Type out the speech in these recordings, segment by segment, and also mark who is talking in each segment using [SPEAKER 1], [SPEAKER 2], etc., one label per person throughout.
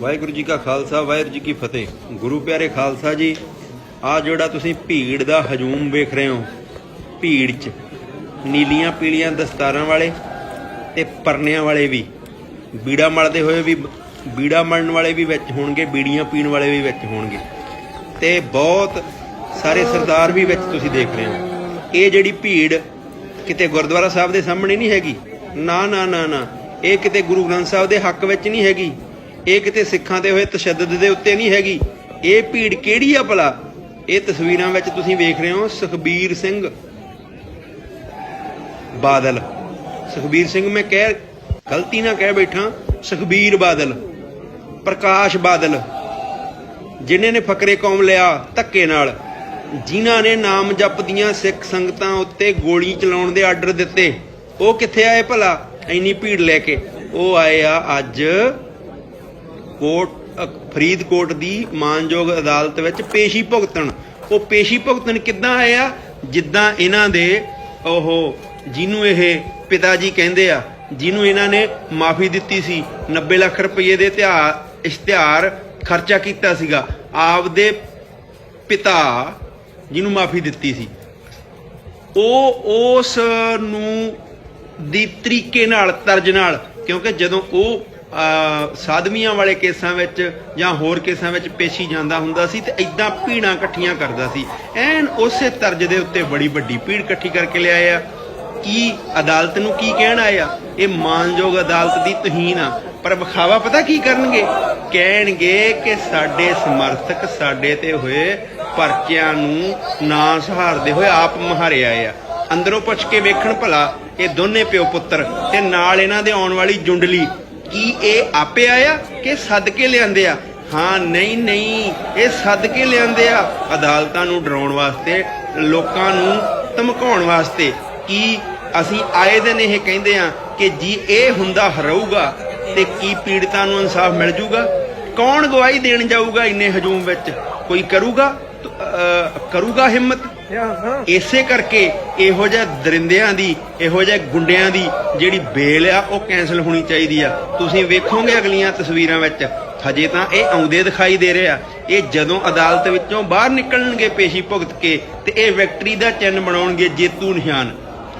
[SPEAKER 1] ਵਾਹਿਗੁਰੂ ਜੀ ਕਾ ਖਾਲਸਾ, ਵਾਹਿਗੁਰੂ ਜੀ ਕੀ ਫਤਿਹ। ਗੁਰੂ ਪਿਆਰੇ ਖਾਲਸਾ ਜੀ, ਆ ਜਿਹੜਾ ਤੁਸੀਂ ਭੀੜ ਦਾ ਹਜੂਮ ਵੇਖ ਰਹੇ ਹੋ, ਭੀੜ 'ਚ, ਨੀਲੀਆਂ ਪੀਲੀਆਂ ਦਸਤਾਰਾਂ ਵਾਲੇ ਤੇ ਪਰਨਿਆਂ ਵਾਲੇ ਵੀ, ਬੀੜਾ ਮਲਦੇ ਹੋਏ ਵੀ, ਬੀੜਾ ਮਲਣ ਵਾਲੇ ਵੀ ਵਿੱਚ ਹੋਣਗੇ, ਬੀੜੀਆਂ ਪੀਣ ਵਾਲੇ ਵੀ ਵਿੱਚ ਹੋਣਗੇ। ਤੇ ਬਹੁਤ ਸਾਰੇ ਸਰਦਾਰ ਵੀ ਵਿੱਚ ਤੁਸੀਂ ਦੇਖ ਰਹੇ ਹੋ। ਇਹ ਜਿਹੜੀ ਭੀੜ ਕਿਤੇ ਗੁਰਦੁਆਰਾ ਸਾਹਿਬ ਦੇ ਸਾਹਮਣੇ ਨਹੀਂ ਹੈਗੀ? ਨਾ ਨਾ ਨਾ ਨਾ। ਇਹ ਕਿਤੇ ਗੁਰੂ ਗ੍ਰੰਥ ਸਾਹਿਬ ਦੇ ਹੱਕ ਵਿੱਚ ਨਹੀਂ ਹੈਗੀ? ਇਹ ਕਿਤੇ ਸਿੱਖਾਂ ਦੇ ਹੋਏ ਤਸ਼ੱਦਦ ਦੇ ਉੱਤੇ ਨਹੀਂ ਹੈਗੀ। ਇਹ ਭੀੜ ਕਿਹੜੀ ਆ ਭਲਾ? ਇਹ ਤਸਵੀਰਾਂ ਵਿੱਚ ਤੁਸੀਂ ਵੇਖ ਰਹੇ ਹੋ ਸੁਖਬੀਰ ਸਿੰਘ ਬਾਦਲ। ਸੁਖਬੀਰ ਸਿੰਘ ਮੈਂ ਕਹਿ, ਗਲਤੀ ਨਾ ਕਹਿ ਬੈਠਾ, ਸੁਖਬੀਰ ਬਾਦਲ, ਪ੍ਰਕਾਸ਼ ਬਾਦਲ। ਜਿਨ੍ਹਾਂ ਨੇ ਫਕਰੇ ਕੌਮ ਲਿਆ ਧੱਕੇ ਨਾਲ। ਜਿਨ੍ਹਾਂ ਨੇ ਨਾਮ ਜਪਦੀਆਂ ਸਿੱਖ ਸੰਗਤਾਂ ਉੱਤੇ ਗੋਲੀ ਚਲਾਉਣ ਦੇ ਆਰਡਰ ਦਿੱਤੇ। ਉਹ ਕਿੱਥੇ ਆਏ ਭਲਾ? ਇੰਨੀ ਭੀੜ ਲੈ ਕੇ। ਉਹ ਆਏ ਆ ਅੱਜ ਕੋਟ ਫਰੀਦਕੋਟ ਦੀ ਮਾਨਯੋਗ ਅਦਾਲਤ ਵਿੱਚ ਪੇਸ਼ੀ ਭੁਗਤਣ। ਉਹ ਪੇਸ਼ੀ ਭੁਗਤਣ ਕਿੱਦਾਂ ਆਏ ਜਿੱਦਾਂ ਇਹਨਾਂ ਦੇ ਉਹ ਜਿਹਨੂੰ ਇਹ ਪਿਤਾ ਜੀ ਕਹਿੰਦੇ ਆ, ਜਿਹਨੂੰ ਇਹਨਾਂ ਨੇ ਮਾਫੀ ਦਿੱਤੀ ਸੀ 90 ਲੱਖ ਰੁਪਏ ਦੇ ਇਤਿਹਾਰ ਇਸ਼ਤਿਹਾਰ ਖਰਚਾ ਕੀਤਾ ਸੀਗਾ। ਆਪਦੇ ਪਿਤਾ ਜਿਹਨੂੰ ਮਾਫੀ ਦਿੱਤੀ ਸੀ। ਉਹ ਉਸ ਨੂੰ ਦੀ ਤਰੀਕੇ ਨਾਲ, ਤਰਜ ਨਾਲ, ਕਿਉਂਕਿ ਜਦੋਂ ਉਹ ਸਾਧਵੀਆਂ ਵਾਲੇ ਕੇਸਾਂ ਵਿੱਚ ਜਾਂ ਹੋਰ ਕੇਸਾਂ ਵਿੱਚ ਪੇਸ਼ੀ ਜਾਂਦਾ ਹੁੰਦਾ ਸੀ ਤੇ ਇਦਾਂ ਭੀੜਾਂ ਇਕੱਠੀਆਂ ਕਰਦਾ ਸੀ। ਐਨ ਉਸੇ ਤਰਜ ਦੇ ਉੱਤੇ ਬੜੀ ਵੱਡੀ ਭੀੜ ਇਕੱਠੀ ਕਰਕੇ ਲਿਆਏ ਆ। ਕੀ ਅਦਾਲਤ ਨੂੰ ਕੀ ਕਹਿਣ ਆਇਆ ਇਹ ਮਾਨਯੋਗ ਅਦਾਲਤ ਦੀ ਤਹੀਨ ਆ। ਪਰ ਵਿਖਾਵਾ ਪਤਾ ਕੀ ਕਰਨਗੇ? ਕਹਿਣਗੇ ਕਿ ਸਾਡੇ ਸਮਰਥਕ ਸਾਡੇ ਤੇ ਹੋਏ ਪਰਚਿਆਂ ਨੂੰ ਨਾ ਸਹਾਰਦੇ ਹੋਏ ਆਪ ਮਹਾਰੇ ਆਏ ਆ। ਅੰਦਰੋਂ ਪੁੱਛ ਕੇ ਵੇਖਣ ਭਲਾ, ਇਹ ਦੋਨੇ ਪਿਓ ਪੁੱਤਰ ਤੇ ਨਾਲ ਇਹਨਾਂ ਦੇ ਆਉਣ ਵਾਲੀ ਜੁੰਡਲੀ ਕੀ ਇਹ ਆਪੇ ਆਇਆ ਕਿ ਸੱਦ ਕੇ ਲਿਆਂਦੇ ਆ? ਹਾਂ, ਨਹੀਂ ਨਹੀਂ, ਇਹ ਸੱਦ ਕੇ ਲਿਆਂਦੇ ਆ। ਅਦਾਲਤਾਂ ਨੂੰ ਡਰਾਉਣ ਵਾਸਤੇ, ਲੋਕਾਂ ਨੂੰ ਧਮਕਾਉਣ ਵਾਸਤੇ। ਕੀ ਅਸੀਂ ਆਏ ਦਿਨ ਇਹ ਕਹਿੰਦੇ ਆ ਕਿ ਜੀ ਇਹ ਹੁੰਦਾ ਹਰਊਗਾ ਤੇ ਕੀ ਪੀੜਤਾਂ ਨੂੰ ਇਨਸਾਫ ਮਿਲ ਜੂਗਾ? ਕੌਣ ਗਵਾਹੀ ਦੇਣ ਜਾਊਗਾ ਇੰਨੇ ਹਜੂਮ ਵਿੱਚ? ਕੋਈ ਕਰੂਗਾ? ਕਰੂਗਾ ਹਿੰਮਤ? ਇਸੇ ਕਰਕੇ ਇਹੋ ਜਿਹੇ ਦਰਿੰਦਿਆਂ ਦੀ, ਇਹੋ ਜਿਹੇ ਗੁੰਡਿਆਂ ਦੀ ਜਿਹੜੀ ਬੇਲ ਆ, ਉਹ ਕੈਨਸਲ ਹੋਣੀ ਚਾਹੀਦੀ ਆ। ਤੁਸੀਂ ਵੇਖੋਗੇ ਅਗਲੀਆਂ ਤਸਵੀਰਾਂ ਵਿੱਚ, ਹਜੇ ਤਾਂ ਇਹ ਆਉਂਦੇ ਦਿਖਾਈ ਦੇ ਰਹੇ ਇਹ ਜਦੋਂ ਅਦਾਲਤ ਵਿੱਚੋਂ ਬਾਹਰ ਨਿਕਲਣਗੇ ਪੇਸ਼ੀ ਭੁਗਤ ਕੇ, ਤੇ ਇਹ ਵਿਕਟਰੀ ਦਾ ਚਿੰਨ੍ਹ ਬਣਾਉਣਗੇ ਜੇਤੂ ਨਿਸ਼ਾਨ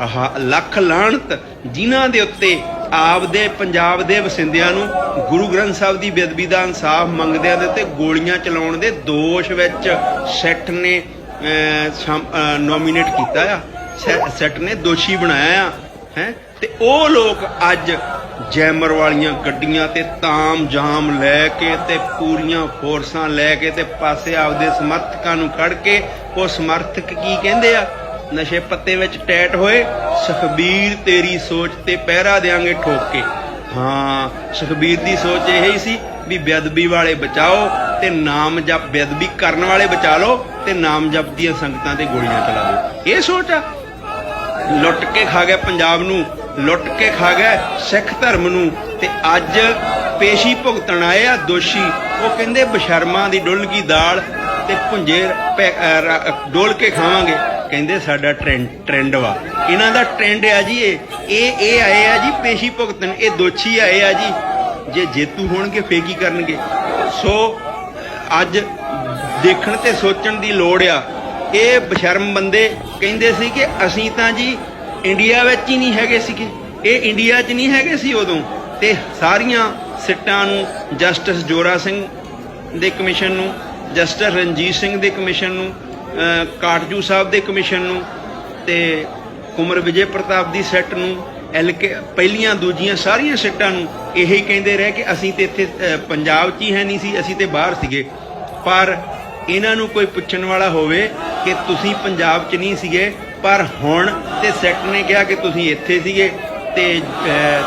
[SPEAKER 1] ਆਹ ਲੱਖ ਲਾਹਣਤ ਜਿਨ੍ਹਾਂ ਦੇ ਉੱਤੇ ਆਪਦੇ ਪੰਜਾਬ ਦੇ ਵਸਿੰਦਿਆਂ ਨੂੰ ਗੁਰੂ ਗ੍ਰੰਥ ਸਾਹਿਬ ਦੀ ਬੇਅਦਬੀ ਦਾ ਇਨਸਾਫ ਮੰਗਦਿਆਂ ਦੇ ਉੱਤੇ ਗੋਲੀਆਂ ਚਲਾਉਣ ਦੇ ਦੋਸ਼ ਵਿੱਚ ਸੈੱਟ ਨੇ ਨੋਮੀਨੇਟ ਕੀਤਾ ਆ। ਸੈ- ਸੈੱਟ ਨੇ ਦੋਸ਼ੀ ਬਣਾਇਆ ਆ, ਹੈ? ਤੇ ਉਹ ਲੋਕ ਅੱਜ ਜੈਮਰ ਵਾਲੀਆਂ ਗੱਡੀਆਂ ਤੇ ਤਾਮ ਜਾਮ ਲੈ ਕੇ ਤੇ ਪੂਰੀਆਂ ਫੋਰਸਾਂ ਲੈ ਕੇ ਤੇ ਪਾਸੇ ਆਪਦੇ ਸਮਰਥਕਾਂ ਨੂੰ ਖੜ ਕੇ ਉਹ ਸਮਰਥਕ ਕੀ ਕਹਿੰਦੇ ਆ? ਨਸ਼ੇ ਪੱਤੇ ਵਿੱਚ ਟੈਟ ਹੋਏ, ਸੁਖਬੀਰ ਤੇਰੀ ਸੋਚ ਤੇ ਪਹਿਰਾ ਦੇਾਂਗੇ ਠੋਕ ਕੇ। ਹਾਂ, ਸੁਖਬੀਰ ਦੀ ਸੋਚ ਇਹ ਹੀ ਸੀ ਵੀ ਬੇਅਦਬੀ ਵਾਲੇ ਬਚਾਓ ਤੇ ਨਾਮ ਜਪ ਬੇਅਦਬੀ ਕਰਨ ਵਾਲੇ ਬਚਾ ਲਓ ਤੇ ਨਾਮ ਜਪ ਦੀਆਂ ਸੰਗਤਾਂ ਤੇ ਗੋਲੀਆਂ ਚਲਾ ਦਿਓ। ਇਹ ਸੋਚ ਆ। ਲੁੱਟ ਕੇ ਖਾ ਗਿਆ ਪੰਜਾਬ ਨੂੰ, ਲੁੱਟ ਕੇ ਖਾ ਗਿਆ ਸਿੱਖ ਧਰਮ ਨੂੰ ਤੇ ਅੱਜ ਪੇਸ਼ੀ ਭੁਗਤਣ ਆਏ ਆ ਦੋਸ਼ੀ। ਉਹ ਕਹਿੰਦੇ ਬਸ਼ਰਮਾਂ ਦੀ ਡੁੱਲਗੀ ਦਾਲ ਤੇ ਭੁੰਜੇ ਡੋਲ ਕੇ ਖਾਵਾਂਗੇ। ਕਹਿੰਦੇ ਸਾਡਾ ਟ੍ਰੈਂਡ ਟ੍ਰੈਂਡ ਵਾ। ਇਹਨਾਂ ਦਾ ਟ੍ਰੈਂਡ ਆ ਜੀ ਇਹ। ਇਹ ਇਹ ਆਏ ਆ ਜੀ ਪੇਸ਼ੀ ਭੁਗਤਣ। ਇਹ ਦੋਸ਼ੀ ਆਏ ਆ ਜੀ। ਜੇ ਜੇਤੂ ਹੋਣਗੇ ਫੇਕੀ ਕਰਨਗੇ? ਸੋ ਅੱਜ ਦੇਖਣ ਤੇ ਸੋਚਣ ਦੀ ਲੋੜ ਆ। ਇਹ ਬਸ਼ਰਮ ਬੰਦੇ ਕਹਿੰਦੇ ਸੀ ਕਿ ਅਸੀਂ ਤਾਂ ਜੀ ਇੰਡੀਆ ਵਿੱਚ ਹੀ ਨਹੀਂ ਹੈਗੇ ਸੀਗੇ। ਇਹ ਇੰਡੀਆ 'ਚ ਨਹੀਂ ਹੈਗੇ ਸੀ ਉਦੋਂ। ਤੇ ਸਾਰੀਆਂ ਸਿੱਟਾਂ ਨੂੰ ਜਸਟਿਸ ਜੋਰਾ ਸਿੰਘ ਦੇ ਕਮਿਸ਼ਨ ਨੂੰ, ਜਸਟਿਸ ਰਣਜੀਤ ਸਿੰਘ ਦੇ ਕਮਿਸ਼ਨ ਨੂੰ, ਅਹ ਕਾਟਜੂ ਸਾਹਿਬ ਦੇ ਕਮਿਸ਼ਨ ਨੂੰ ਤੇ ਕੁਮਰ ਵਿਜੇ ਪ੍ਰਤਾਪ ਦੀ ਸੈੱਟ ਨੂੰ, ਐਲ ਕੇ ਪਹਿਲੀਆਂ ਦੂਜੀਆਂ ਸਾਰੀਆਂ ਸਿੱਟਾਂ ਨੂੰ ਇਹੀ ਕਹਿੰਦੇ ਰਹੇ ਕਿ ਅਸੀਂ ਤੇ ਇੱਥੇ ਪੰਜਾਬ 'ਚ ਹੀ ਹੈ ਨਹੀਂ ਸੀ, ਅਸੀਂ ਤੇ ਬਾਹਰ ਸੀਗੇ। ਪਰ ਇਹਨਾਂ ਨੂੰ ਕੋਈ ਪੁੱਛਣ ਵਾਲਾ ਹੋਵੇ ਕਿ ਤੁਸੀਂ ਪੰਜਾਬ 'ਚ ਨਹੀਂ ਸੀਗੇ, ਪਰ ਹੁਣ ਤੇ ਸੈੱਟ ਨੇ ਕਿਹਾ ਕਿ ਤੁਸੀਂ ਇੱਥੇ ਸੀਗੇ ਤੇ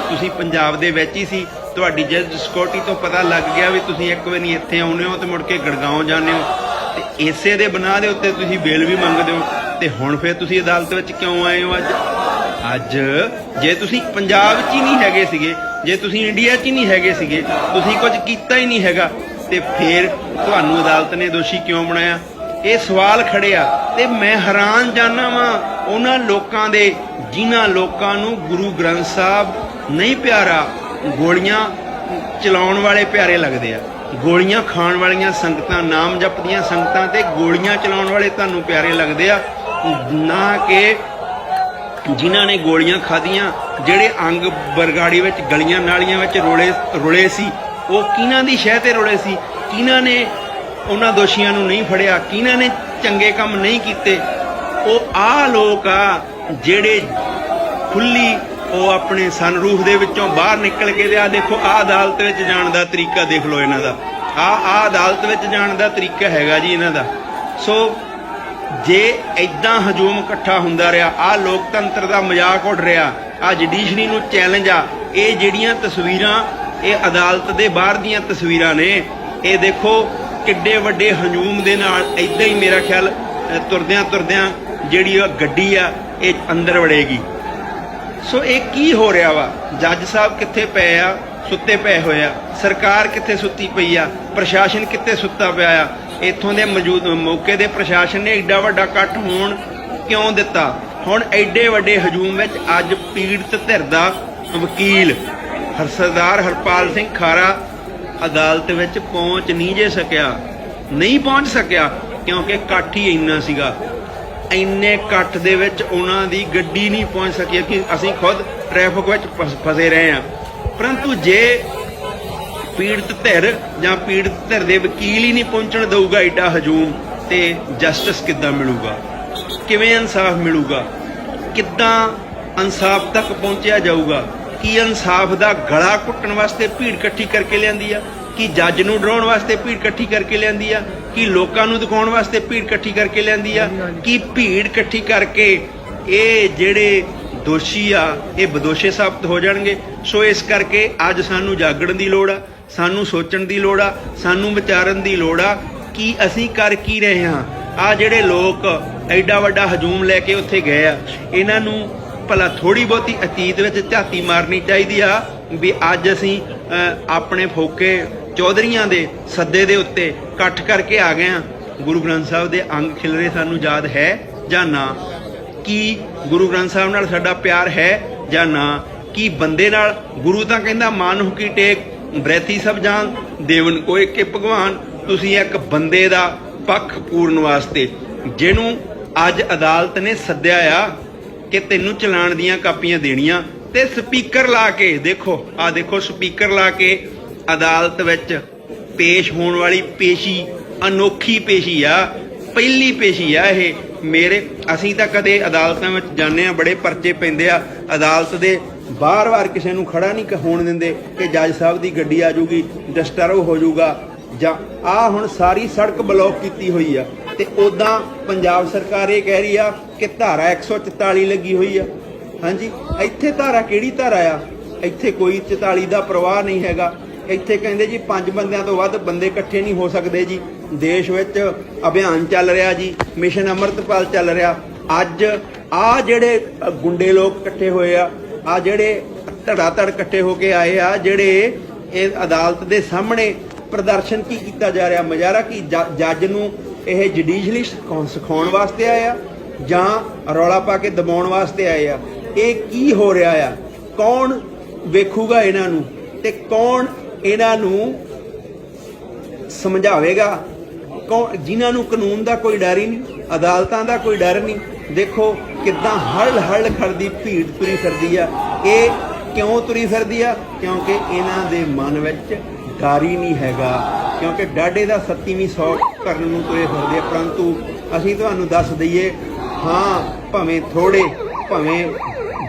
[SPEAKER 1] ਤੁਸੀਂ ਪੰਜਾਬ ਦੇ ਵਿੱਚ ਹੀ ਸੀ। ਤੁਹਾਡੀ ਜੱਜ ਸਿਕਿਉਰਿਟੀ ਤੋਂ ਪਤਾ ਲੱਗ ਗਿਆ ਵੀ ਤੁਸੀਂ ਇੱਕ ਵਾਰੀ ਇੱਥੇ ਆਉਨੇ ਹੋ ਤੇ ਮੁੜ ਕੇ ਗੜਗਾਉਂ ਜਾਂਦੇ ਹੋ। ਤੇ ਇਸੇ ਦੇ ਬਣਾ ਦੇ ਉੱਤੇ ਤੁਸੀਂ ਬੇਲ ਵੀ ਮੰਗਦੇ ਹੋ। ਤੇ ਹੁਣ ਫਿਰ ਤੁਸੀਂ ਅਦਾਲਤ ਵਿੱਚ ਕਿਉਂ ਆਏ ਹੋ ਅੱਜ? ਅੱਜ ਜੇ ਤੁਸੀਂ ਪੰਜਾਬ 'ਚ ਹੀ ਨਹੀਂ ਹੈਗੇ ਸੀਗੇ ਜੇ ਤੁਸੀਂ ਇੰਡੀਆ 'ਚ ਹੀ ਨਹੀਂ ਹੈਗੇ ਸੀਗੇ, ਤੁਸੀਂ ਕੁਝ ਕੀਤਾ ਹੀ ਨਹੀਂ ਹੈਗਾ, ਤੇ ਫਿਰ ਤੁਹਾਨੂੰ ਅਦਾਲਤ ਨੇ ਦੋਸ਼ੀ ਕਿਉਂ ਬਣਾਇਆ? ਇਹ ਸਵਾਲ ਖੜਿਆ ਤੇ ਮੈਂ ਹੈਰਾਨ ਜਾਣਾ ਵਾਂ, ਉਹਨਾਂ ਲੋਕਾਂ ਦੇ, ਜਿਨ੍ਹਾਂ ਲੋਕਾਂ ਨੂੰ ਗੁਰੂ ਗ੍ਰੰਥ ਸਾਹਿਬ ਨਹੀਂ ਪਿਆਰਾ, ਗੋਲੀਆਂ ਚਲਾਉਣ ਵਾਲੇ ਪਿਆਰੇ ਲੱਗਦੇ ਆ। ਗੋਲੀਆਂ ਖਾਣ ਵਾਲੀਆਂ ਸੰਗਤਾਂ, ਨਾਮ ਜਪਦੀਆਂ ਸੰਗਤਾਂ ਤੇ ਗੋਲੀਆਂ ਚਲਾਉਣ ਵਾਲੇ ਤੁਹਾਨੂੰ ਪਿਆਰੇ ਲੱਗਦੇ ਆ, ਨਾ ਕਿ ਜਿਨ੍ਹਾਂ ਨੇ ਗੋਲੀਆਂ ਖਾਧੀਆਂ, ਜਿਹੜੇ ਅੰਗ ਬਰਗਾੜੀ ਵਿੱਚ ਗਲੀਆਂ ਨਾਲੀਆਂ ਵਿੱਚ ਰੋਲੇ, ਰੁਲੇ ਸੀ, ਉਹ ਕਿਹਨਾਂ ਦੀ ਸ਼ਹਿ ਤੇ ਰੁਲੇ ਸੀ? ਕਿਹਨਾਂ ਨੇ ਉਹਨਾਂ ਦੋਸ਼ੀਆਂ ਨੂੰ ਨਹੀਂ ਫੜਿਆ? ਕਿਹਨਾਂ ਨੇ ਚੰਗੇ ਕੰਮ ਨਹੀਂ ਕੀਤੇ? ਉਹ ਆ ਲੋਕ ਆ ਜਿਹੜੇ ਖੁੱਲੀ, ਉਹ ਆਪਣੇ ਸਨਰੂਫ ਦੇ ਵਿੱਚੋਂ ਬਾਹਰ ਨਿਕਲ ਕੇ ਤੇ ਆ ਦੇਖੋ ਆ ਅਦਾਲਤ ਵਿੱਚ ਜਾਣ ਦਾ ਤਰੀਕਾ ਦੇਖ ਲਓ ਇਹਨਾਂ ਦਾ। ਆ ਆ ਅਦਾਲਤ ਵਿੱਚ ਜਾਣ ਦਾ ਤਰੀਕਾ ਹੈਗਾ ਜੀ ਇਹਨਾਂ ਦਾ। ਸੋ ਜੇ ਇਦਾਂ ਹਜੂਮ ਇਕੱਠਾ ਹੁੰਦਾ ਰਿਹਾ ਆ ਲੋਕਤੰਤਰ ਦਾ ਮਜ਼ਾਕ ਉੱਡ ਰਿਹਾ ਆ ਜੁਡੀਸ਼ਰੀ ਨੂੰ ਚੈਲੰਜ ਆ, ਇਹ ਜਿਹੜੀਆਂ ਤਸਵੀਰਾਂ, ਇਹ ਅਦਾਲਤ ਦੇ ਬਾਹਰ ਦੀਆਂ ਤਸਵੀਰਾਂ ਨੇ, ਇਹ ਦੇਖੋ ਕਿੱਡੇ ਵੱਡੇ ਹਜੂਮ ਦੇ ਨਾਲ ਇਦਾਂ ਹੀ ਮੇਰਾ ਖਿਆਲ ਤੁਰਦਿਆਂ ਤੁਰਦਿਆਂ ਜਿਹੜੀ ਉਹ ਗੱਡੀ ਆ, ਇਹ ਅੰਦਰ ਵੜੇਗੀ। ਸੋ ਇਹ ਕੀ ਹੋ ਰਿਹਾ ਵਾ? ਜੱਜ ਸਾਹਿਬ ਕਿੱਥੇ ਪਏ ਆ? ਸੁੱਤੇ ਪਏ ਹੋਏ ਆ। ਸਰਕਾਰ ਕਿੱਥੇ ਸੁੱਤੀ ਪਈ ਆ? ਪ੍ਰਸ਼ਾਸਨ ਕਿੱਥੇ ਸੁੱਤਾ ਪਿਆ ਆ? ਇੱਥੋਂ ਦੇ ਮੌਜੂਦ, ਮੌਕੇ ਦੇ ਪ੍ਰਸ਼ਾਸਨ ਨੇ ਏਡਾ ਵੱਡਾ ਇਕੱਠ ਹੋਣ ਕਿਉਂ ਦਿੱਤਾ? ਹੁਣ ਐਡੇ ਵੱਡੇ ਹਜੂਮ ਵਿੱਚ ਅੱਜ ਪੀੜਤ ਧਿਰ ਦਾ ਵਕੀਲ ਹਰਸਰਦਾਰ ਹਰਪਾਲ ਸਿੰਘ ਖਾਰਾ ਅਦਾਲਤ ਵਿੱਚ ਪਹੁੰਚ ਨਹੀਂ ਜੇ ਸਕਿਆ। ਨਹੀਂ ਪਹੁੰਚ ਸਕਿਆ, ਕਿਉਂਕਿ ਇਕੱਠ ਹੀ ਇੰਨਾ ਸੀਗਾ। ਇੰਨੇ ਇਕੱਠ ਦੇ ਵਿੱਚ ਉਹਨਾਂ ਦੀ ਗੱਡੀ ਨਹੀਂ ਪਹੁੰਚ ਸਕੀ, ਕਿ ਅਸੀਂ ਖੁਦ ਟ੍ਰੈਫਿਕ ਵਿੱਚ ਫਸੇ ਰਹੇ ਹਾਂ। ਪਰੰਤੂ ਜੇ ਪੀੜਤ ਧਿਰ ਜਾਂ ਪੀੜਤ ਧਿਰ ਦੇ ਵਕੀਲ ਹੀ ਨਹੀਂ ਪਹੁੰਚਣ ਦਊਗਾ ਏਡਾ ਹਜੂਮ ਤੇ ਜਸਟਿਸ ਕਿੱਦਾਂ ਮਿਲੂਗਾ? ਕਿਵੇਂ ਇਨਸਾਫ ਮਿਲੂਗਾ? ਕਿੱਦਾਂ ਇਨਸਾਫ ਤੱਕ ਪਹੁੰਚਿਆ ਜਾਊਗਾ? ਕੀ ਇਨਸਾਫ ਦਾ ਗਲਾ ਘੁੱਟਣ ਵਾਸਤੇ ਭੀੜ ਇਕੱਠੀ ਕਰਕੇ ਲਿਆਂਦੀ ਆ? ਕੀ ਜੱਜ ਨੂੰ ਡਰਾਉਣ ਵਾਸਤੇ ਭੀੜ ਇਕੱਠੀ ਕਰਕੇ ਲਿਆਂਦੀ ਆ? ਕੀ ਲੋਕਾਂ ਨੂੰ ਦਿਖਾਉਣ ਵਾਸਤੇ ਭੀੜ ਇਕੱਠੀ ਕਰਕੇ ਲਿਆਂਦੀ ਆ? ਕੀ ਭੀੜ ਇਕੱਠੀ ਕਰਕੇ ਇਹ ਜਿਹੜੇ ਦੋਸ਼ੀ ਆ, ਇਹ ਬਦੋਸ਼ੇ ਸਾਬਤ ਹੋ ਜਾਣਗੇ? ਸੋ ਇਸ ਕਰਕੇ ਅੱਜ ਸਾਨੂੰ ਜਾਗਣ ਦੀ ਲੋੜ ਆ। ਸਾਨੂੰ ਸੋਚਣ ਦੀ ਲੋੜ ਆ, ਸਾਨੂੰ ਵਿਚਾਰਨ ਦੀ ਲੋੜ ਆ, ਕਿ ਅਸੀਂ ਕਰ ਕੀ ਰਹੇ ਹਾਂ। ਆ ਜਿਹੜੇ ਲੋਕ ਐਡਾ ਵੱਡਾ ਹਜੂਮ ਲੈ ਕੇ ਉੱਥੇ ਗਏ ਆ, ਇਹਨਾਂ ਨੂੰ ਭਲਾ ਥੋੜੀ ਬਹੁਤੀ ਅਤੀਤ ਵਿੱਚ ਝਾਤੀ ਮਾਰਨੀ ਚਾਹੀਦੀ ਆ ਵੀ ਅੱਜ ਅਸੀਂ ਆਪਣੇ ਫੋਕੇ ਚੌਧਰੀਆਂ ਦੇ ਸੱਦੇ ਦੇ ਉੱਤੇ ਇਕੱਠ ਕਰਕੇ ਆ ਗਏ ਆ ਗੁਰੂ ਗ੍ਰੰਥ ਸਾਹਿਬ ਦੇ ਅੰਗ ਖਿਲਰੇ ਸਾਨੂੰ ਯਾਦ ਹੈ ਜਾਂ ਨਾ? ਕੀ ਗੁਰੂ ਗ੍ਰੰਥ ਸਾਹਿਬ ਨਾਲ ਸਾਡਾ ਪਿਆਰ ਹੈ ਜਾਂ ਨਾ? ਕੀ ਬੰਦੇ ਨਾਲ? ਗੁਰੂ ਤਾਂ ਕਹਿੰਦਾ ਮਾਨੁ ਕੀ ਟੇਕ? ਬ੍ਰੈਥੀ ਸਭ ਜਾਨ ਦੇਵਨ ਕੋਏ ਕੇ ਭਗਵਾਨ। ਤੁਸੀਂ ਇੱਕ ਬੰਦੇ ਦਾ ਪੱਖ ਪੂਰਨ ਵਾਸਤੇ, ਜਿਹਨੂੰ ਅੱਜ ਅਦਾਲਤ ਨੇ ਸੱਦਿਆ ਆ ਕਿ ਤੈਨੂੰ ਚਲਾਣ ਦੀਆਂ ਕਾਪੀਆਂ ਦੇਣੀਆਂ। ਤੇ ਸਪੀਕਰ ਲਾ ਕੇ, ਦੇਖੋ, ਆ ਦੇਖੋ ਸਪੀਕਰ ਲਾ ਕੇ ਅਦਾਲਤ ਵਿੱਚ ਪੇਸ਼ ਹੋਣ ਵਾਲੀ ਪੇਸ਼ੀ, ਅਨੋਖੀ ਪੇਸ਼ੀ ਆ, ਪਹਿਲੀ ਪੇਸ਼ੀ ਆ ਇਹ। ਮੇਰੇ, ਅਸੀਂ ਤਾਂ ਕਦੇ ਅਦਾਲਤਾਂ ਵਿੱਚ ਜਾਂਦੇ ਆ ਬੜੇ ਪਰਚੇ ਪੈਂਦੇ ਆ। ਅਦਾਲਤ ਦੇ ਬਾਰ-ਬਾਰ ਕਿਸੇ ਨੂੰ ਖੜਾ ਨਹੀਂ ਹੋਣ ਦਿੰਦੇ ਕਿ ਜੱਜ ਸਾਹਿਬ ਦੀ ਗੱਡੀ ਆ ਜਾਊਗੀ ਡਿਸਟਰਬ ਹੋ ਜਾਊਗਾ, ਜਾਂ ਆ ਹੁਣ ਸਾਰੀ ਸੜਕ ਬਲੌਕ ਕੀਤੀ ਹੋਈ ਆ ਤੇ ਉਦਾਂ ਪੰਜਾਬ ਸਰਕਾਰ ਇਹ ਕਹਿ ਰਹੀ ਆ ਕਿ ਧਾਰਾ 144 ਲੱਗੀ ਹੋਈ ਆ। ਹਾਂਜੀ, ਇੱਥੇ ਧਾਰਾ ਕਿਹੜੀ ਧਾਰਾ ਆ? ਇੱਥੇ ਕੋਈ 44 ਦਾ ਪ੍ਰਵਾਹ ਨਹੀਂ ਹੈਗਾ। ਇੱਥੇ ਕਹਿੰਦੇ ਜੀ ਪੰਜ ਬੰਦਿਆਂ ਤੋਂ ਵੱਧ ਬੰਦੇ ਇਕੱਠੇ ਨਹੀਂ ਹੋ ਸਕਦੇ ਜੀ। ਦੇਸ਼ ਵਿੱਚ ਅਭਿਆਨ ਚੱਲ ਰਿਹਾ ਜੀ, ਮਿਸ਼ਨ ਅਮਰਤਪਾਲ ਚੱਲ ਰਿਹਾ। ਅੱਜ ਆ ਜਿਹੜੇ ਗੁੰਡੇ ਲੋਕ ਇਕੱਠੇ ਹੋਏ ਆ ਆ ਜਿਹੜੇ ਧੜਾ ਧੜ ਇਕੱਠੇ ਹੋ ਕੇ ਆਏ ਆ, ਜਿਹੜੇ ਇਹ ਅਦਾਲਤ ਦੇ ਸਾਹਮਣੇ ਪ੍ਰਦਰਸ਼ਨ ਕੀ ਕੀਤਾ ਜਾ ਰਿਹਾ ਮਜ਼ਾਰਾ ਕੀ? ਜੱਜ ਨੂੰ ਇਹ ਜੁਡੀਸ਼ਲੀ ਸਿਖਾਉਣ ਵਾਸਤੇ ਆਏ ਆ ਜਾਂ ਰੌਲਾ ਪਾ ਕੇ ਦਬਾਉਣ ਵਾਸਤੇ ਆਏ ਆ? ਇਹ ਕੀ ਹੋ ਰਿਹਾ ਆ? ਕੌਣ ਵੇਖੂਗਾ ਇਹਨਾਂ ਨੂੰ ਤੇ ਕੌਣ ਇਹਨਾਂ ਨੂੰ ਸਮਝਾਵੇਗਾ? ਕੌਣ, ਜਿਨ੍ਹਾਂ ਨੂੰ ਕਾਨੂੰਨ ਦਾ ਕੋਈ ਡਰ ਹੀ ਨਹੀਂ, ਅਦਾਲਤਾਂ ਦਾ ਕੋਈ ਡਰ ਨਹੀਂ ਦੇਖੋ ਕਿਦਾਂ ਹਲ ਹਲ ਖੜਦੀ, ਭੀੜ ਤੁਰੀ ਫਿਰਦੀ ਆ। ਇਹ ਕਿਉਂ ਤੁਰੀ ਫਿਰਦੀ ਆ? ਕਿਉਂਕਿ ਇਹਨਾਂ ਦੇ ਮਨ ਵਿੱਚ ਗਾਰੀ ਨਹੀਂ ਹੈਗਾ। ਕਿਉਂਕਿ ਡਾਡੇ ਦਾ 27ਵੀਂ ਸੌ ਕਰਨ ਨੂੰ ਤੁਰੇ ਫਿਰਦੇ ਪਰੰਤੂ ਅਸੀਂ ਤੁਹਾਨੂੰ ਦੱਸ ਦਈਏ, ਹਾਂ, ਭਾਵੇਂ ਥੋੜੇ ਭਾਵੇਂ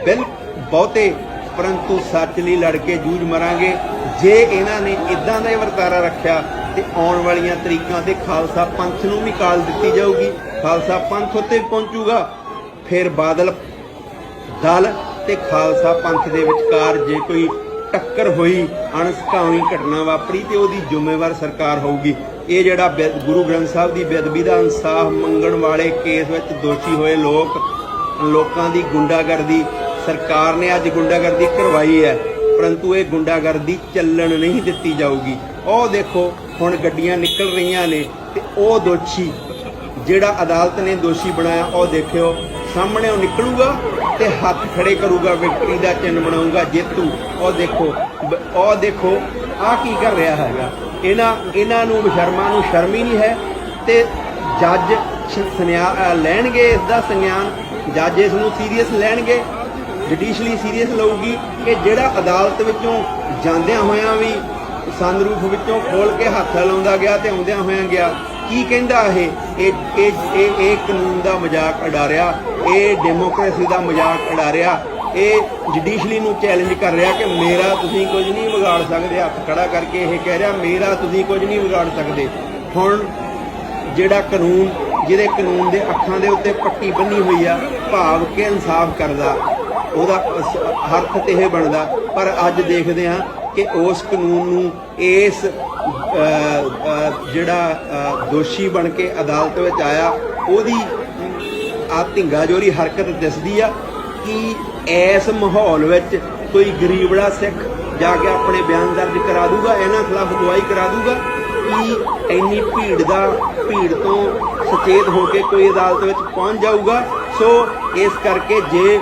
[SPEAKER 1] ਬਿਲ ਬਹੁਤੇ, ਪਰੰਤੂ ਸੱਚ ਲਈ ਲੜ ਕੇ ਜੂਝ ਮਰਾਂਗੇ। ਜੇ ਇਹਨਾਂ ਨੇ ਇਦਾਂ ਦਾ ਹੀ ਵਰਤਾਰਾ ਰੱਖਿਆ ਤੇ ਆਉਣ ਵਾਲੀਆਂ ਤਰੀਕਾਂ ਤੇ ਖਾਲਸਾ ਪੰਥ ਨੂੰ ਵੀ ਕਾਲ ਦਿੱਤੀ ਜਾਊਗੀ। ਖਾਲਸਾ ਪੰਥ ਉੱਤੇ ਪਹੁੰਚੂਗਾ। ਫਿਰ ਬਾਦਲ, ਦਲ ਤੇ ਖਾਲਸਾ ਪੰਥ ਦੇ ਵਿਚਕਾਰ ਜੇ ਕੋਈ ਟੱਕਰ ਹੋਈ ਅਣਸਕਾਵੀ ਘਟਨਾ ਵਾਪਰੀ ਤੇ ਉਹਦੀ ਜ਼ਿੰਮੇਵਾਰ ਸਰਕਾਰ ਹੋਊਗੀ। ਇਹ ਜਿਹੜਾ ਗੁਰੂ ਗ੍ਰੰਥ ਸਾਹਿਬ ਦੀ ਬੇਅਦਬੀ ਦਾ ਇਨਸਾਫ ਮੰਗਣ ਵਾਲੇ ਕੇਸ ਵਿੱਚ ਦੋਸ਼ੀ ਹੋਏ ਲੋਕ, ਲੋਕਾਂ ਦੀ ਗੁੰਡਾਗਰਦੀ, ਸਰਕਾਰ ਨੇ ਅੱਜ ਗੁੰਡਾਗਰਦੀ ਕਰਵਾਈ ਹੈ। ਪਰੰਤੂ ਇਹ ਗੁੰਡਾਗਰਦੀ ਚੱਲਣ ਨਹੀਂ ਦਿੱਤੀ ਜਾਊਗੀ। ਉਹ ਦੇਖੋ, ਹੁਣ ਗੱਡੀਆਂ ਨਿਕਲ ਰਹੀਆਂ ਨੇ ਤੇ ਉਹ ਦੋਸ਼ੀ, ਜਿਹੜਾ ਅਦਾਲਤ ਨੇ ਦੋਸ਼ੀ ਬਣਾਇਆ, ਉਹ ਦੇਖਿਓ, ਸਾਹਮਣੇ ਉਹ ਨਿਕਲੂਗਾ ਤੇ ਹੱਥ ਖੜੇ ਕਰੂਗਾ ਵਿਕਟਰੀ ਦਾ ਚਿੰਨ੍ਹ ਬਣਾਊਗਾ, ਜੇਤੂ। ਉਹ ਦੇਖੋ ਉਹ ਦੇਖੋ ਆ ਕੀ ਕਰ ਰਿਹਾ ਹੈਗਾ। ਇਹਨਾਂ ਇਹਨਾਂ ਨੂੰ ਸ਼ਰਮਾ ਨੂੰ ਸ਼ਰਮ ਹੀ ਨਹੀਂ ਹੈ ਤੇ ਜੱਜ ਲੈਣਗੇ, ਇਸ ਦਾ ਸੰਗਿਆਨ ਜੱਜ ਇਸ ਨੂੰ ਸੀਰੀਅਸ ਲੈਣਗੇ। ਜੁਡੀਸ਼ਲੀ ਸੀਰੀਅਸ ਲਊਗੀ ਕਿ ਜਿਹੜਾ ਅਦਾਲਤ ਵਿੱਚੋਂ ਜਾਂਦਿਆਂ ਹੋਇਆਂ ਵੀ ਸੰਦਰੂਫ ਵਿੱਚੋਂ ਖੋਲ ਕੇ ਹੱਥ ਲਾਉਂਦਾ ਗਿਆ ਤੇ ਆਉਂਦਿਆਂ ਹੋਇਆਂ ਗਿਆ, ਕੀ ਕਹਿੰਦਾ ਇਹ? ਇਹ ਇਹ ਇਹ ਇਹ ਕਾਨੂੰਨ ਦਾ ਮਜ਼ਾਕ ਉਡਾ ਰਿਹਾ ਇਹ ਡੈਮੋਕ੍ਰੇਸੀ ਦਾ ਮਜ਼ਾਕ ਉਡਾ ਰਿਹਾ ਇਹ ਜੁਡੀਸ਼ਲੀ ਨੂੰ ਚੈਲੰਜ ਕਰ ਰਿਹਾ ਕਿ ਮੇਰਾ ਤੁਸੀਂ ਕੁਝ ਨਹੀਂ ਵਿਗਾੜ ਸਕਦੇ, ਹੱਥ ਖੜਾ ਕਰਕੇ ਇਹ ਕਹਿ ਰਿਹਾ, ਮੇਰਾ ਤੁਸੀਂ ਕੁਝ ਨਹੀਂ ਵਿਗਾੜ ਸਕਦੇ। ਹੁਣ ਜਿਹੜਾ ਕਾਨੂੰਨ, ਜਿਹਦੇ ਕਾਨੂੰਨ ਦੇ ਅੱਖਾਂ ਦੇ ਉੱਤੇ ਪੱਟੀ ਬੰਨੀ ਹੋਈ ਆ, ਭਾਵ ਕਿ ਇਨਸਾਫ ਕਰਦਾ। ਉਹਦਾ ਹਰਥ ਅਰਥ ਤੇ ਇਹ ਬਣਦਾ। ਪਰ ਅੱਜ ਦੇਖਦੇ ਹਾਂ ਕਿ ਉਸ ਕਾਨੂੰਨ ਨੂੰ ਇਸ ਜਿਹੜਾ ਦੋਸ਼ੀ ਬਣ ਕੇ ਅਦਾਲਤ ਵਿੱਚ ਆਇਆ, ਉਹਦੀ ਆ ਢਿੰਗਾਜੋਰੀ ਹਰਕਤ ਦਿਸਦੀ ਆ ਕਿ ਇਸ ਮਾਹੌਲ ਵਿੱਚ ਕੋਈ ਗਰੀਬੜਾ ਸਿੱਖ ਜਾ ਕੇ ਆਪਣੇ ਬਿਆਨ ਦਰਜ ਕਰਾ ਦੂਗਾ, ਇਹਨਾਂ ਖਿਲਾਫ ਗਵਾਹੀ ਕਰਾ ਦੂਗਾ ਕਿ ਇੰਨੀ ਭੀੜ ਦਾ, ਭੀੜ ਤੋਂ ਸੁਚੇਤ ਹੋ ਕੇ ਕੋਈ ਅਦਾਲਤ ਵਿੱਚ ਪਹੁੰਚ ਜਾਊਗਾ। ਸੋ ਇਸ ਕਰਕੇ ਜੇ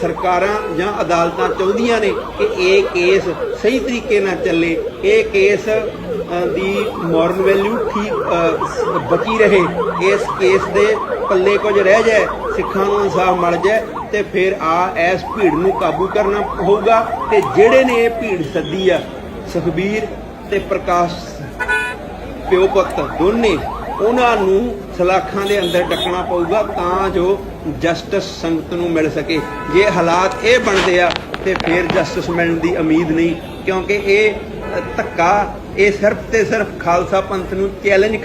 [SPEAKER 1] ਸਰਕਾਰਾਂ ਜਾਂ ਅਦਾਲਤਾਂ ਚਾਹੁੰਦੀਆਂ ਨੇ ਕਿ ਇਹ ਕੇਸ ਸਹੀ ਤਰੀਕੇ ਨਾਲ ਚੱਲੇ ਇਹ ਕੇਸ ਦੀ ਮੋਰਲ ਵੈਲਿਊ ਠੀਕ ਅ, ਬਚੀ ਰਹੇ ਇਸ ਕੇਸ ਦੇ ਪੱਲੇ ਕੁਝ ਰਹਿ ਜਾਏ ਸਿੱਖਾਂ ਨੂੰ ਇਨਸਾਫ ਮਿਲ ਜਾਏ ਤੇ ਫਿਰ ਆ ਇਸ ਭੀੜ ਨੂੰ ਕਾਬੂ ਕਰਨਾ ਹੋਊਗਾ ਤੇ ਜਿਹੜੇ ਨੇ ਇਹ ਭੀੜ ਸੱਦੀ ਆ ਸੁਖਬੀਰ ਤੇ ਪ੍ਰਕਾਸ਼ ਪਿਓ ਪੁੱਤ ਦੋਨੇ ਉਹਨਾਂ ਨੂੰ ਸਲਾਖਾਂ ਦੇ ਅੰਦਰ ਡੱਕਣਾ ਪਊਗਾ ਤਾਂ ਜੋ ਜਸਟਿਸ ਸੰਗਤ ਨੂੰ ਮਿਲ ਸਕੇ। ਜੇ ਹਾਲਾਤ ਇਹ ਬਣਦੇ ਆ, ਤੇ ਫਿਰ ਜਸਟਿਸ ਮਿਲਣ ਦੀ ਉਮੀਦ ਨਹੀਂ, ਕਿਉਂਕਿ ਇਹ ਧੱਕਾ, ਇਹ ਸਿਰਫ ਤੇ ਸਿਰਫ ਖਾਲਸਾ ਪੰਥ ਨੂੰ ਚੈਲੰਜ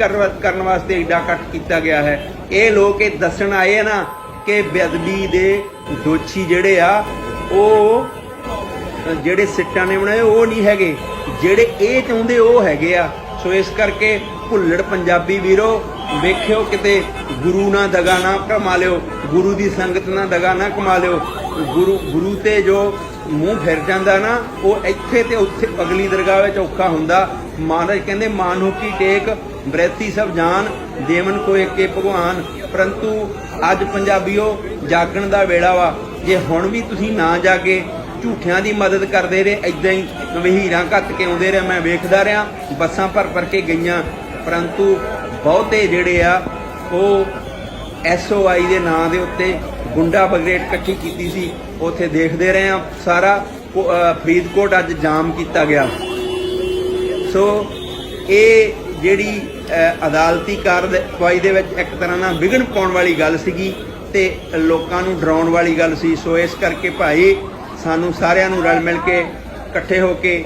[SPEAKER 1] ਕਰਨ ਵਾਸਤੇ ਏਡਾ ਕੱਟ ਕੀਤਾ ਗਿਆ ਹੈ। ਇਹ ਲੋਕ ਇਹ ਦੱਸਣ ਆਏ ਆ ਨਾ ਕਿ ਬੇਅਦਬੀ ਦੇ ਦੋਸ਼ੀ ਜਿਹੜੇ ਆ, ਉਹ ਜਿਹੜੇ ਸਿੱਟਾਂ ਨੇ ਬਣਾਏ, ਉਹ ਨਹੀਂ ਹੈਗੇ। ਜਿਹੜੇ ਇਹ ਚਾਹੁੰਦੇ ਉਹ ਹੈਗੇ ਆ। ਸੋ ਇਸ ਕਰਕੇ ਭੁੱਲੜ ਪੰਜਾਬੀ ਵੀਰੋ, ਵੇਖਿਓ ਕਿਤੇ ਗੁਰੂ ਨਾ ਦਗਾ ਨਾ ਕਮਾ ਲਿਓ ਗੁਰੂ ਦੀ ਸੰਗਤ ਨਾ ਦਗਾ ਨਾ ਕਮਾ ਲਿਓ ਗੁਰੂ ਗੁਰੂ ਤੇ ਜੋ ਮੂੰਹ ਫਿਰ ਜਾਂਦਾ ਨਾ, ਉਹ ਇੱਥੇ ਤੇ ਉੱਥੇ ਅਗਲੀ ਦਰਗਾਹ ਵਿੱਚ ਔਖਾ ਹੁੰਦਾ। ਮਹਾਰਾਜ ਕਹਿੰਦੇ ਮਾਨੋ ਕੀ ਟੇਕ? ਬ੍ਰੈਤੀ ਸਭ ਜਾਨ, ਦੇਵਨ ਕੋ ਏਕੇ ਭਗਵਾਨ। ਪਰੰਤੂ ਅੱਜ ਪੰਜਾਬੀਓ, ਜਾਗਣ ਦਾ ਵੇਲਾ ਵਾ। ਜੇ ਹੁਣ ਵੀ ਤੁਸੀਂ ਨਾ ਜਾਗੇ, ਝੂਠਿਆਂ ਦੀ ਮਦਦ ਕਰਦੇ ਰਹੇ ਐਦਾਂ ਹੀ ਵਹੀਰਾਂ ਘੱਟ ਕੇ ਆਉਂਦੇ ਰਹੇ। ਮੈਂ ਵੇਖਦਾ ਰਿਹਾ, ਬੱਸਾਂ ਭਰ ਭਰ ਕੇ ਗਈਆਂ। ਪਰੰਤੂ ਬਹੁਤੇ ਜਿਹੜੇ ਆ ਉਹ ਐਸਓਆਈ ਦੇ ਨਾਂ ਦੇ ਉੱਤੇ ਗੁੰਡਾ ਬਗਰੇਟ ਇਕੱਠੀ ਕੀਤੀ ਸੀ। ਉੱਥੇ ਦੇਖਦੇ ਰਹੇ ਆ ਸਾਰਾ ਫਰੀਦਕੋਟ ਅੱਜ ਜਾਮ ਕੀਤਾ ਗਿਆ। ਸੋ ਇਹ ਜਿਹੜੀ ਅਹ, ਅਦਾਲਤੀ ਕਾਰਵਾਈ ਦੇ ਵਿੱਚ ਇੱਕ ਤਰ੍ਹਾਂ ਨਾਲ ਵਿਘਨ ਪਾਉਣ ਵਾਲੀ ਗੱਲ ਸੀਗੀ ਤੇ ਲੋਕਾਂ ਨੂੰ ਡਰਾਉਣ ਵਾਲੀ ਗੱਲ ਸੀ। ਸੋ ਇਸ ਕਰਕੇ ਭਾਈ ਸਾਨੂੰ ਸਾਰਿਆਂ ਨੂੰ ਰਲ ਮਿਲ ਕੇ ਇਕੱਠੇ ਹੋ ਕੇ